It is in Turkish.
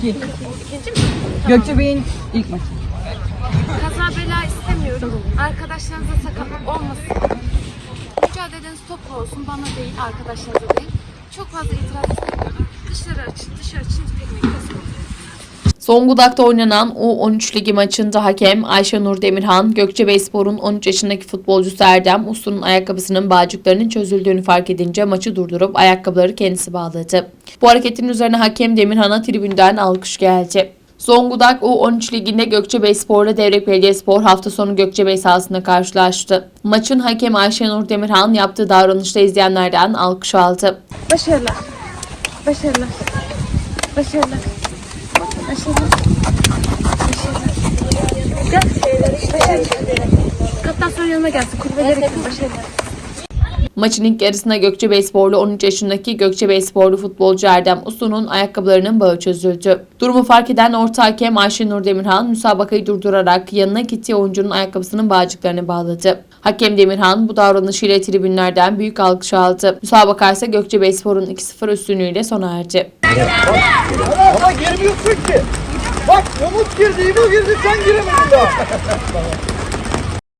İki. İkinci mi? Gökçebey'in ilk maçı. Kaza bela istemiyorum. Arkadaşlarınıza sakatlık olmasın. Mücadeleniz top olsun. Bana değil, arkadaşlarınıza değil. Çok fazla itiraz istemiyorum. Dışarı açın, dışarı açın. Basın. Zonguldak'ta oynanan U13 Ligi maçında hakem Ayşenur Demirhan, Gökçebeyspor'un 13 yaşındaki futbolcusu Erdem Uslu'nun ayakkabısının bağcıklarının çözüldüğünü fark edince maçı durdurup ayakkabıları kendisi bağladı. Bu hareketin üzerine hakem Demirhan'a tribünden alkış geldi. Zonguldak U13 Ligi'nde Gökçebeyspor'la Devrek Belediyespor hafta sonu Gökçebey sahasında karşılaştı. Maçın hakem Ayşenur Demirhan yaptığı davranışta izleyenlerden alkış aldı. Başarılar. Başarılar. Başarılar. Gel. Kaptan sonra yanıma gelsin. Kulübelere gidin. Başarılar. Maçın ilk yarısında Gökçebeysporlu 13 yaşındaki Gökçebeysporlu futbolcu Erdem Uslu'nun ayakkabılarının bağı çözüldü. Durumu fark eden orta hakem Ayşenur Demirhan müsabakayı durdurarak yanına gittiği oyuncunun ayakkabısının bağcıklarını bağladı. Hakem Demirhan bu davranışıyla tribünlerden büyük alkış aldı. Müsabaka ise Gökçebeyspor'un 2-0 üstünlüğüyle sona erdi. Ama girmiyorsun ki. Bak Umut girdi, İbo girdi, sen giremedin daha.